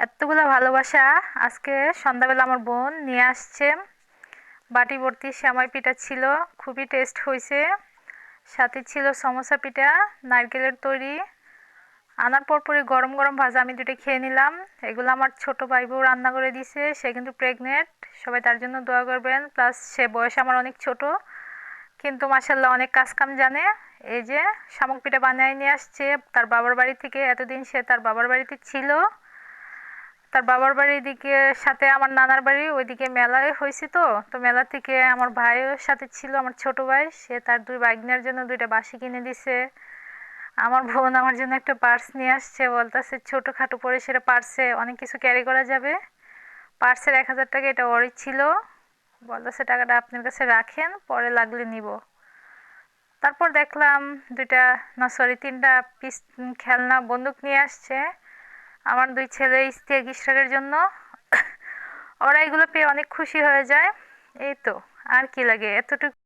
এতগুলো ভালোবাসা আজকে সন্ধ্যাবেলা আমার বোন নিয়ে আসছে। বাটি ভর্তি শ্যামাই পিঠা ছিল, খুবই টেস্ট হয়েছে। সাথে ছিল সমোসা পিঠা, নারকেলের তৈরি। আনার পর পরই গরম গরম ভাজা আমি দুটো খেয়ে নিলাম। এগুলো আমার ছোট ভাই বউ রান্না করে দিছে সে কিন্তু প্রেগনেন্ট সবাই তার জন্য দোয়া করবেন। প্লাস সে বয়স আমার অনেক ছোট। কিন্তু মাসাল্লাহ অনেক কাজ কাম জানে। এই যে শামুক পিঠা বানিয়ে নিয়ে আসছে, তার বাবার বাড়ি থেকে এতদিন সে তার বাবার বাড়িতে ছিল। তার বাবার বাড়ির দিকে সাথে আমার নানার বাড়ি ওইদিকে মেলায় হয়েছে তো। তো মেলা থেকে আমার ভাইও সাথে ছিল, আমার ছোট ভাই। সে তার দুই বাইকনের জন্য দুইটা বাসি কিনে দিছে। আমার বোন আমার জন্য একটা পার্স নিয়ে আসছে, বলতেছে ছোটোখাটো পরে সেটা পার্সে অনেক কিছু ক্যারি করা যাবে। পার্সের এক হাজার টাকা এটা ওরই ছিল। বলতেছে টাকাটা আপনার কাছে রাখেন, পরে লাগলে নিব। তারপর দেখলাম দুইটা, না সরি তিনটা পিস খেলনা, বন্দুক নিয়ে আসছে। আমার দুই ছেলে স্ত্রী ইশরাকের জন্য। ওরা এগুলো পেয়ে অনেক খুশি হয়ে যায়। এই তো, আর কি লাগে? এতটুকু